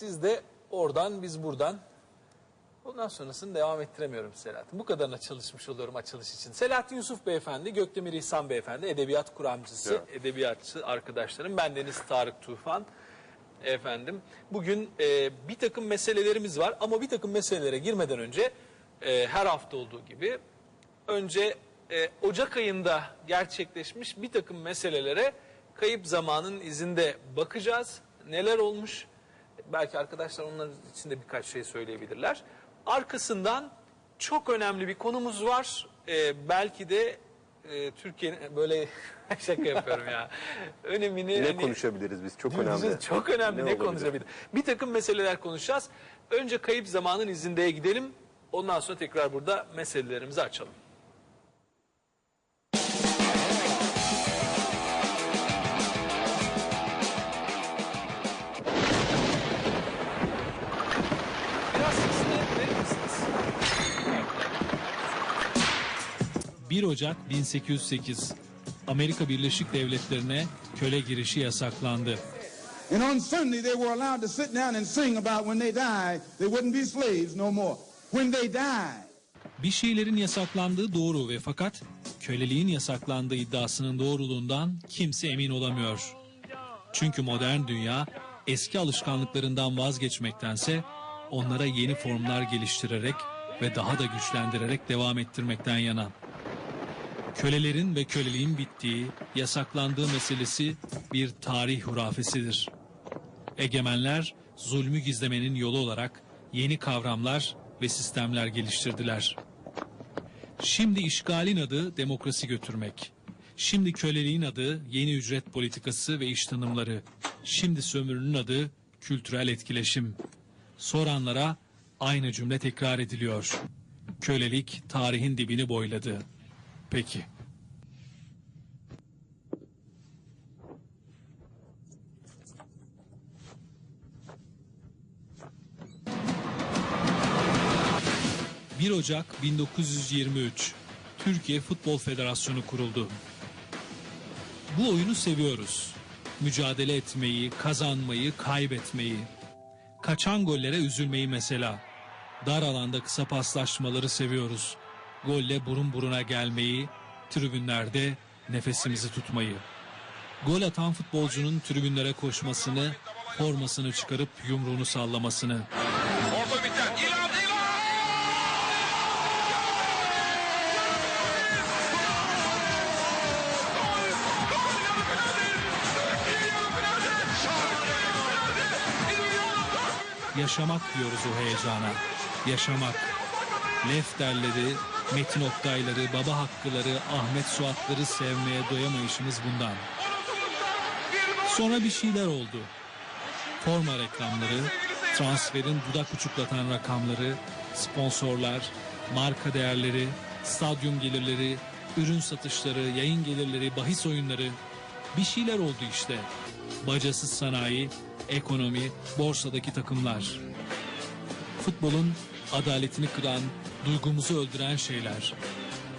Siz de oradan biz buradan. Ondan sonrasını devam ettiremiyorum Selahattin. Bu kadarına çalışmış oluyorum açılış için. Selahattin Yusuf Beyefendi, Gökdemir İhsan Beyefendi, edebiyat kuramcısı, Evet. edebiyatçı arkadaşlarım. Ben Deniz Tarık Tufan. Efendim, bugün e, bir takım meselelerimiz var ama bir takım meselelere girmeden önce e, her hafta olduğu gibi önce e, Ocak ayında gerçekleşmiş bir takım meselelere kayıp zamanın izinde bakacağız. Neler olmuş? Belki arkadaşlar onların için de birkaç şey söyleyebilirler. Arkasından çok önemli bir konumuz var. E, belki de e, Türkiye'nin böyle şaka yapıyorum ya. Önemini Ne hani- konuşabiliriz biz? Çok önemli. Çok önemli ne, olabilir? konuşabilir. Bir takım meseleler konuşacağız. Önce kayıp zamanın izindeye gidelim. Ondan sonra tekrar burada meselelerimizi açalım. 1 Ocak 1808 Amerika Birleşik Devletleri'ne köle girişi yasaklandı. And on Sunday, they were allowed to sit down and sing about when they died, they wouldn't be slaves no more. When they died, Bir şeylerin yasaklandığı doğru ve fakat köleliğin yasaklandığı iddiasının doğruluğundan kimse emin olamıyor. Çünkü modern dünya eski alışkanlıklarından vazgeçmektense onlara yeni formlar geliştirerek ve daha da güçlendirerek devam ettirmekten yana. Kölelerin ve köleliğin bittiği, yasaklandığı meselesi bir tarih hurafesidir. Egemenler zulmü gizlemenin yolu olarak yeni kavramlar ve sistemler geliştirdiler. Şimdi işgalin adı demokrasi götürmek. Şimdi köleliğin adı yeni ücret politikası ve iş tanımları. Şimdi sömürünün adı kültürel etkileşim. Soranlara aynı cümle tekrar ediliyor. Kölelik tarihin dibini boyladı. Peki. ...1 Ocak 1923... ...Türkiye Futbol Federasyonu kuruldu. Bu oyunu seviyoruz. Mücadele etmeyi, kazanmayı, kaybetmeyi. Kaçan gollere üzülmeyi mesela. Dar alanda kısa paslaşmaları seviyoruz. Golle burun buruna gelmeyi, tribünlerde nefesimizi tutmayı. Gol atan futbolcunun tribünlere koşmasını, formasını çıkarıp yumruğunu sallamasını. Orta biten. İlan İlan! Yaşamak diyoruz o heyecana. Yaşamak. Lefterleri, Metin Oktayları, Baba Hakkıları, Ahmet Suatları sevmeye doyamayışımız bundan. Sonra bir şeyler oldu. Forma reklamları, transferin dudak uçuklatan rakamları, sponsorlar, marka değerleri, stadyum gelirleri, ürün satışları, yayın gelirleri, bahis oyunları bir şeyler oldu işte. Bacasız sanayi, ekonomi, borsadaki takımlar. Futbolun adaletini kıran, duygumuzu öldüren şeyler.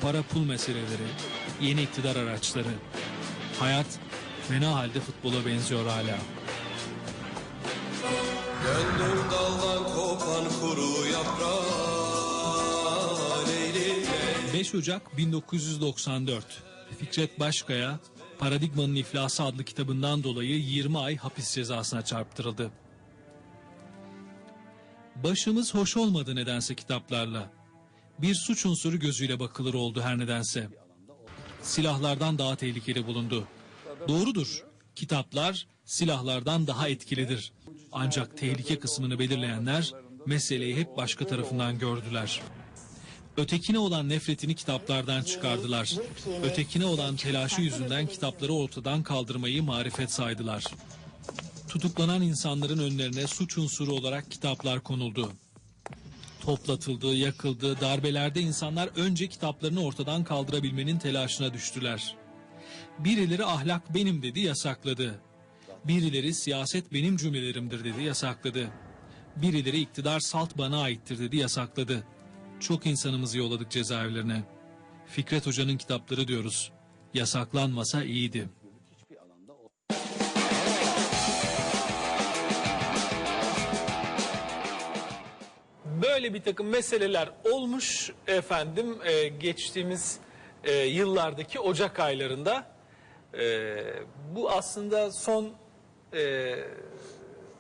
Para pul meseleleri, yeni iktidar araçları. Hayat fena halde futbola benziyor hala. Gönlüm daldan kopan kuru Leylim 5 Ocak 1994 Fikret Başkaya Paradigmanın İflası adlı kitabından dolayı 20 ay hapis cezasına çarptırıldı. Başımız hoş olmadı nedense kitaplarla. Bir suç unsuru gözüyle bakılır oldu her nedense. Silahlardan daha tehlikeli bulundu. Doğrudur. Kitaplar silahlardan daha etkilidir. Ancak tehlike kısmını belirleyenler meseleyi hep başka tarafından gördüler. Ötekine olan nefretini kitaplardan çıkardılar. Ötekine olan telaşı yüzünden kitapları ortadan kaldırmayı marifet saydılar. Tutuklanan insanların önlerine suç unsuru olarak kitaplar konuldu. Toplatıldı, yakıldı, darbelerde insanlar önce kitaplarını ortadan kaldırabilmenin telaşına düştüler. Birileri ahlak benim dedi yasakladı. Birileri siyaset benim cümlelerimdir dedi yasakladı. Birileri iktidar salt bana aittir dedi yasakladı. Çok insanımızı yolladık cezaevlerine. Fikret Hoca'nın kitapları diyoruz. Yasaklanmasa iyiydi. Böyle bir takım meseleler olmuş efendim e, geçtiğimiz e, yıllardaki Ocak aylarında. E, bu aslında son e,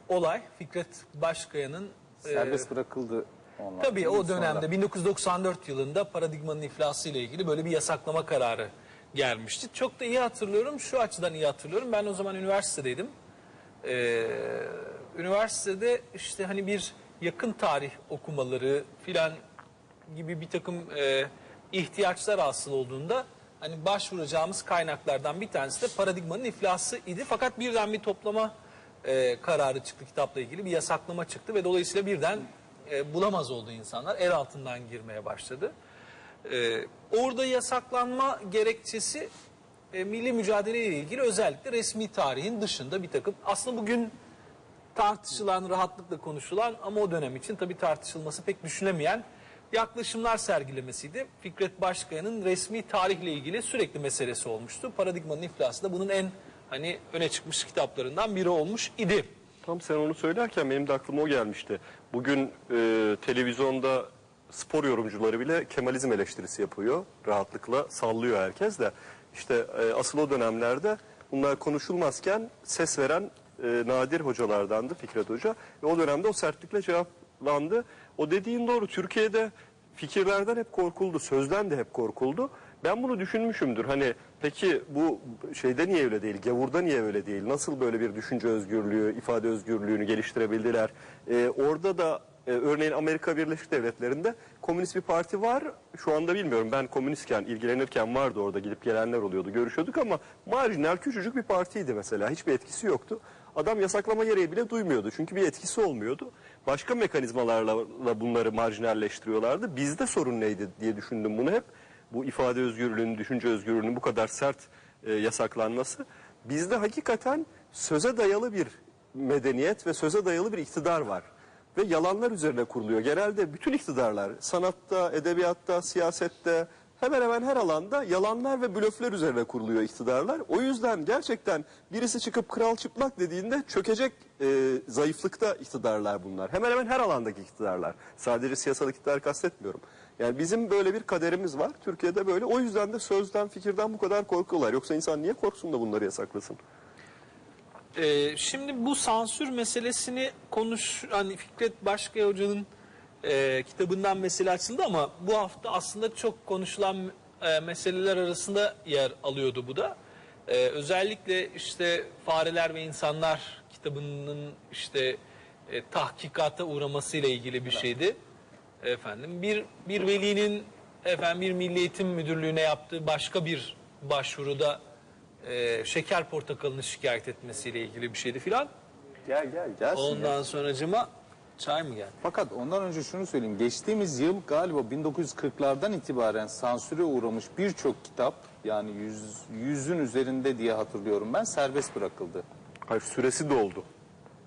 olay Fikret Başkaya'nın e, Serbest bırakıldı onlar. Tabii o sonra. dönemde 1994 yılında paradigmanın iflası ile ilgili böyle bir yasaklama kararı gelmişti. Çok da iyi hatırlıyorum. Şu açıdan iyi hatırlıyorum. Ben o zaman üniversitedeydim. Ee, üniversitede işte hani bir yakın tarih okumaları filan gibi bir takım e, ihtiyaçlar hasıl olduğunda hani başvuracağımız kaynaklardan bir tanesi de paradigmanın iflası idi. Fakat birden bir toplama e, kararı çıktı kitapla ilgili bir yasaklama çıktı ve dolayısıyla birden e, bulamaz oldu insanlar. El altından girmeye başladı. E, orada yasaklanma gerekçesi e, milli mücadele ile ilgili özellikle resmi tarihin dışında bir takım aslında bugün tartışılan, rahatlıkla konuşulan ama o dönem için tabii tartışılması pek düşünemeyen yaklaşımlar sergilemesiydi. Fikret Başkaya'nın resmi tarihle ilgili sürekli meselesi olmuştu. Paradigmanın iflası da bunun en hani öne çıkmış kitaplarından biri olmuş idi. Tam sen onu söylerken benim de aklıma o gelmişti. Bugün e, televizyonda spor yorumcuları bile Kemalizm eleştirisi yapıyor. Rahatlıkla sallıyor herkes de. İşte e, asıl o dönemlerde bunlar konuşulmazken ses veren e, nadir hocalardandı Fikret Hoca. Ve o dönemde o sertlikle cevaplandı. O dediğin doğru. Türkiye'de fikirlerden hep korkuldu, sözden de hep korkuldu. Ben bunu düşünmüşümdür. Hani peki bu şeyde niye öyle değil, gavurda niye öyle değil? Nasıl böyle bir düşünce özgürlüğü, ifade özgürlüğünü geliştirebildiler? Ee, orada da e, örneğin Amerika Birleşik Devletleri'nde komünist bir parti var. Şu anda bilmiyorum ben komünistken, ilgilenirken vardı orada gidip gelenler oluyordu, görüşüyorduk ama marjinal küçücük bir partiydi mesela. Hiçbir etkisi yoktu. Adam yasaklama gereği bile duymuyordu. Çünkü bir etkisi olmuyordu. Başka mekanizmalarla la bunları marjinalleştiriyorlardı. Bizde sorun neydi diye düşündüm bunu hep. Bu ifade özgürlüğünün, düşünce özgürlüğünün bu kadar sert e, yasaklanması. Bizde hakikaten söze dayalı bir medeniyet ve söze dayalı bir iktidar var. Ve yalanlar üzerine kuruluyor. Genelde bütün iktidarlar sanatta, edebiyatta, siyasette hemen hemen her alanda yalanlar ve blöfler üzerine kuruluyor iktidarlar. O yüzden gerçekten birisi çıkıp kral çıplak dediğinde çökecek e, zayıflıkta iktidarlar bunlar. Hemen hemen her alandaki iktidarlar. Sadece siyasal iktidar kastetmiyorum. Yani bizim böyle bir kaderimiz var. Türkiye'de böyle. O yüzden de sözden, fikirden bu kadar korkuyorlar. Yoksa insan niye korksun da bunları yasaklasın? Ee, şimdi bu sansür meselesini konuş hani Fikret Başkaya Hoca'nın e, kitabından mesele açıldı ama bu hafta aslında çok konuşulan e, meseleler arasında yer alıyordu bu da. E, özellikle işte fareler ve insanlar kitabının işte e, tahkikata uğramasıyla ilgili bir şeydi. Efendim bir bir velinin efendim bir Milli Eğitim Müdürlüğü'ne yaptığı başka bir başvuruda e, şeker portakalını şikayet etmesiyle ilgili bir şeydi filan. Gel gel gelsin. Ondan sonracıma çay mı geldi? Fakat ondan önce şunu söyleyeyim. Geçtiğimiz yıl galiba 1940'lardan itibaren sansüre uğramış birçok kitap yani yüz, yüzün üzerinde diye hatırlıyorum ben serbest bırakıldı. Hayır süresi doldu.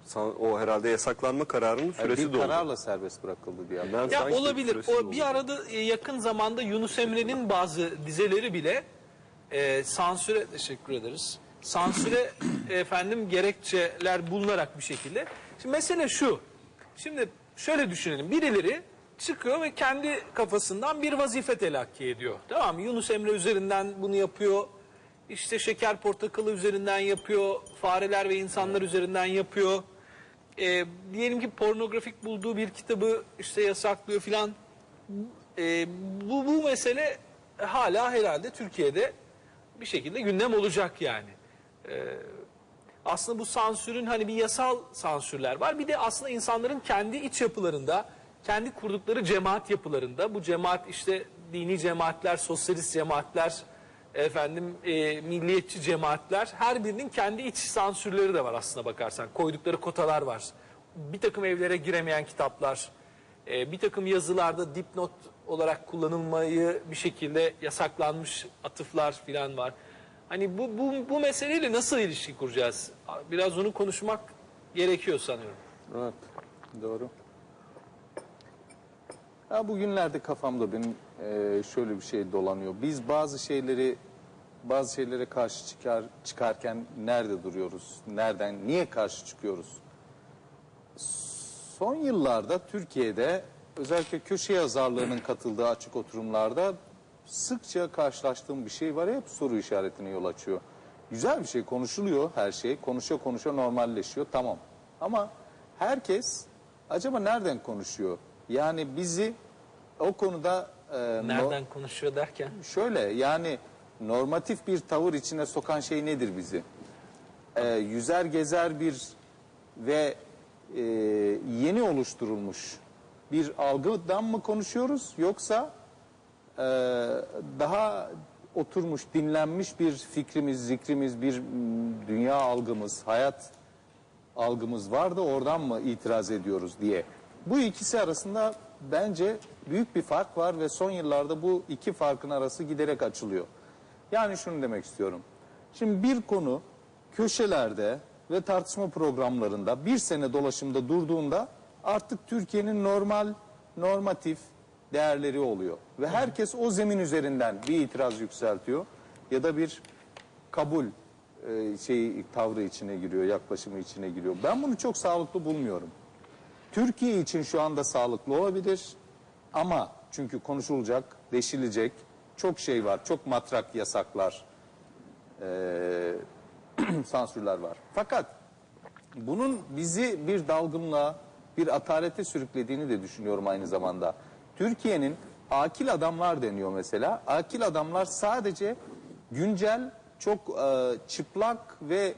San- O herhalde yasaklanma kararının Yani süresi bir doldu. kararla serbest bırakıldı diye. Ben Ya sanki olabilir. süresi O doldu. bir arada e, yakın zamanda Yunus Emre'nin bazı dizeleri bile e, sansüre teşekkür ederiz. Sansüre efendim gerekçeler bulunarak bir şekilde. Şimdi mesele şu. Şimdi şöyle düşünelim. Birileri çıkıyor ve kendi kafasından bir vazife telakki ediyor. Tamam mı? Yunus Emre üzerinden bunu yapıyor. İşte şeker portakalı üzerinden yapıyor. Fareler ve insanlar üzerinden yapıyor. E, diyelim ki pornografik bulduğu bir kitabı işte yasaklıyor filan. E, bu, bu mesele hala herhalde Türkiye'de bir şekilde gündem olacak yani. E, aslında bu sansürün hani bir yasal sansürler var. Bir de aslında insanların kendi iç yapılarında, kendi kurdukları cemaat yapılarında, bu cemaat işte dini cemaatler, sosyalist cemaatler, efendim e, milliyetçi cemaatler, her birinin kendi iç sansürleri de var aslında bakarsan. Koydukları kotalar var. Bir takım evlere giremeyen kitaplar, e, bir takım yazılarda dipnot olarak kullanılmayı bir şekilde yasaklanmış atıflar filan var. Hani bu, bu, bu meseleyle nasıl ilişki kuracağız? Biraz onu konuşmak gerekiyor sanıyorum. Evet, doğru. Ya bugünlerde kafamda benim e, şöyle bir şey dolanıyor. Biz bazı şeyleri bazı şeylere karşı çıkar çıkarken nerede duruyoruz? Nereden, niye karşı çıkıyoruz? Son yıllarda Türkiye'de özellikle köşe yazarlığının katıldığı açık oturumlarda sıkça karşılaştığım bir şey var. Hep soru işaretine yol açıyor. Güzel bir şey konuşuluyor her şey. Konuşa konuşa normalleşiyor tamam. Ama herkes acaba nereden konuşuyor? Yani bizi o konuda e, no- Nereden konuşuyor derken? Şöyle yani normatif bir tavır içine sokan şey nedir bizi? Ee, yüzer gezer bir ve e, yeni oluşturulmuş bir algıdan mı konuşuyoruz yoksa e, daha oturmuş dinlenmiş bir fikrimiz, zikrimiz, bir dünya algımız, hayat algımız var da oradan mı itiraz ediyoruz diye. Bu ikisi arasında bence büyük bir fark var ve son yıllarda bu iki farkın arası giderek açılıyor. Yani şunu demek istiyorum. Şimdi bir konu köşelerde ve tartışma programlarında bir sene dolaşımda durduğunda artık Türkiye'nin normal, normatif değerleri oluyor. Ve herkes o zemin üzerinden bir itiraz yükseltiyor ya da bir kabul e, şey tavrı içine giriyor, yaklaşımı içine giriyor. Ben bunu çok sağlıklı bulmuyorum. Türkiye için şu anda sağlıklı olabilir ama çünkü konuşulacak, deşilecek çok şey var. Çok matrak yasaklar, e, sansürler var. Fakat bunun bizi bir dalgınlığa, bir atalete sürüklediğini de düşünüyorum aynı zamanda. Türkiye'nin akil adamlar deniyor mesela. Akil adamlar sadece güncel, çok e, çıplak ve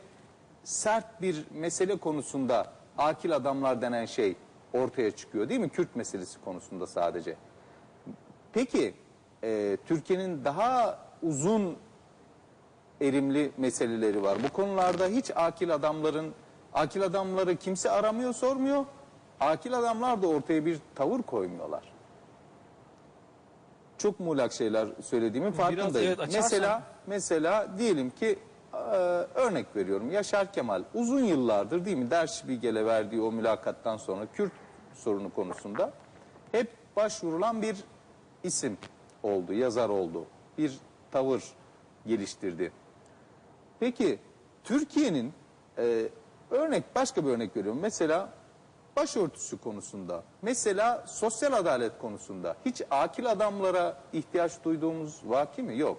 sert bir mesele konusunda akil adamlar denen şey ortaya çıkıyor değil mi? Kürt meselesi konusunda sadece. Peki e, Türkiye'nin daha uzun erimli meseleleri var. Bu konularda hiç akil adamların, akil adamları kimse aramıyor, sormuyor. Akil adamlar da ortaya bir tavır koymuyorlar. Çok muğlak şeyler söylediğimin farkındayım. evet, açarsan. mesela, mesela diyelim ki e, örnek veriyorum Yaşar Kemal uzun yıllardır değil mi Derşibigel'e verdiği o mülakattan sonra Kürt sorunu konusunda hep başvurulan bir isim oldu, yazar oldu. Bir tavır geliştirdi. Peki Türkiye'nin e, örnek başka bir örnek veriyorum. Mesela başörtüsü konusunda, mesela sosyal adalet konusunda hiç akil adamlara ihtiyaç duyduğumuz vaki mi? Yok.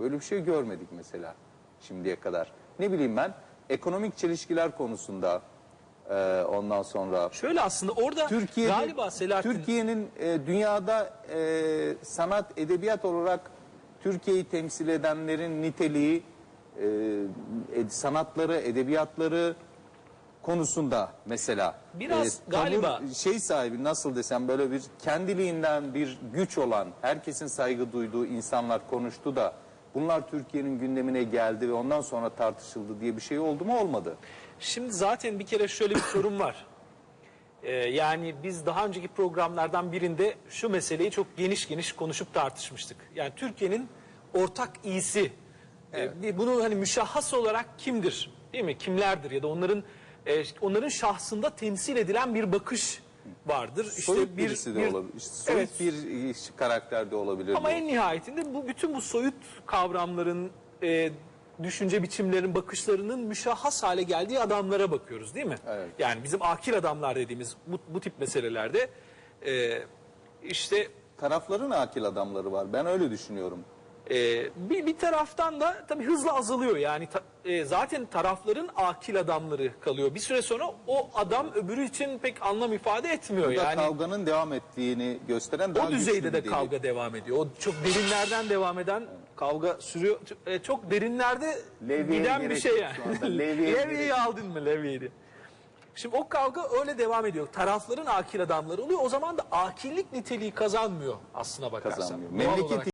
Böyle bir şey görmedik mesela şimdiye kadar. Ne bileyim ben ekonomik çelişkiler konusunda e, ondan sonra Şöyle aslında orada Türkiye'de, galiba Selahattin Türkiye'nin e, dünyada e, sanat, edebiyat olarak Türkiye'yi temsil edenlerin niteliği, e, sanatları, edebiyatları konusunda mesela Biraz tavır- galiba- şey sahibi nasıl desem böyle bir kendiliğinden bir güç olan herkesin saygı duyduğu insanlar konuştu da bunlar Türkiye'nin gündemine geldi ve ondan sonra tartışıldı diye bir şey oldu mu olmadı. Şimdi zaten bir kere şöyle bir sorun var. Ee, yani biz daha önceki programlardan birinde şu meseleyi çok geniş geniş konuşup tartışmıştık. Yani Türkiye'nin ortak iyisi. Ee, bir- bunu hani müşahhas olarak kimdir? Değil mi? Kimlerdir ya da onların e, onların şahsında temsil edilen bir bakış vardır. İşte soyut bir- birisi de bir- olabilir. İşte soyut Evet. bir iş- karakter de olabilir. Ama bu. en nihayetinde bu bütün bu soyut kavramların, e, düşünce biçimlerinin, bakışlarının müşahhas hale geldiği adamlara bakıyoruz değil mi? Evet. Yani bizim akil adamlar dediğimiz bu, bu tip meselelerde e, işte tarafların akil adamları var. Ben öyle düşünüyorum. E, bir, bir taraftan da tabii hızla azalıyor. Yani ta- e, zaten tarafların akil adamları kalıyor. Bir süre sonra o adam öbürü için pek anlam ifade etmiyor. Bu da yani kavganın devam ettiğini gösteren daha o düzeyde de kavga devam ediyor. O çok derinlerden devam eden kavga sürüyor. E, Çok derinlerde Levyeye giden bir gerek şey yok yani. şu anda. Levyeye Levyeyi gerek aldın mı Levyeyi? Şimdi o kavga öyle devam ediyor. Tarafların akil adamları oluyor. O zaman da akillik niteliği kazanmıyor aslına bakarsan. kazanmıyor. Doğal Memleketi.